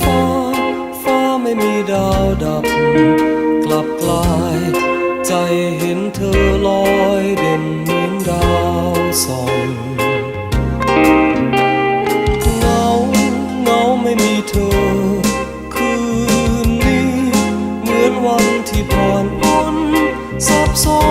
ฟ้า ฟ้าไม่มีดาวดับ กลับกลาย ใจเห็นเธอลอยเด่นเหมือนดาวส่องเงาเงาไม่มีเธอ คืนนี้ เหมือนวันที่ผ่อนพ้นซับซ้อน